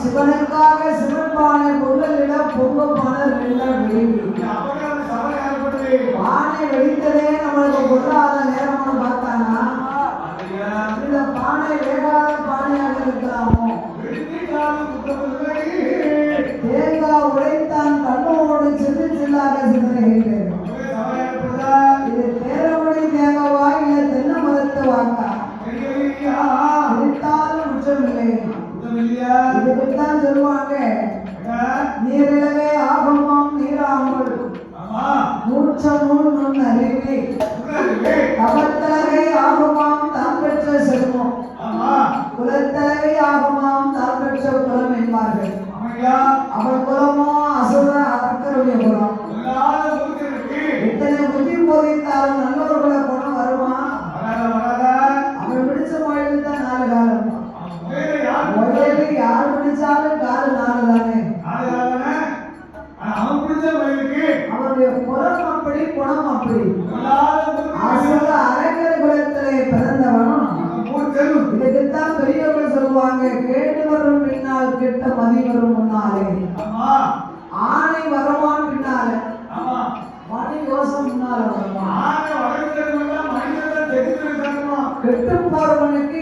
சிவனுக்காக சிவப்பான பொங்கலிடம் பொங்கப்பான பானை வெடித்ததே நம்மளுக்கு பொருளாத நேரம்னு பார்த்தானா? இந்த பானை வேகாத பானையாக இருக்கலாமோ இதுக்குத்தான் சொல்லுவாங்க. நீரிலவே ஆகமாம் நீராமல். மூச்சமும் நுண் அறிவி. தவத்தலகை ஆகமாம் தான் பெற்ற செல்வம். குலத்தலகை ஆகமாம் தான் பெற்ற குலம் என்பார்கள். அவள் குலமோ அசுர அரக்கருடைய குலம் அவனுடைய குலம் அப்படி குணம் அப்படி. அசுர அரக்கர் குலத்திலே பிறந்தவனும் இதுக்குத்தான் பெரியவர்கள் சொல்லுவாங்க கேடு வரும் பின்னால் கெட்ட மதி வரும் முன்னாலே. ஆணை வரமான் பின்னாலே. மணி யோசம் முன்னால வைக்கணுமா? கெட்டு போறவனுக்கு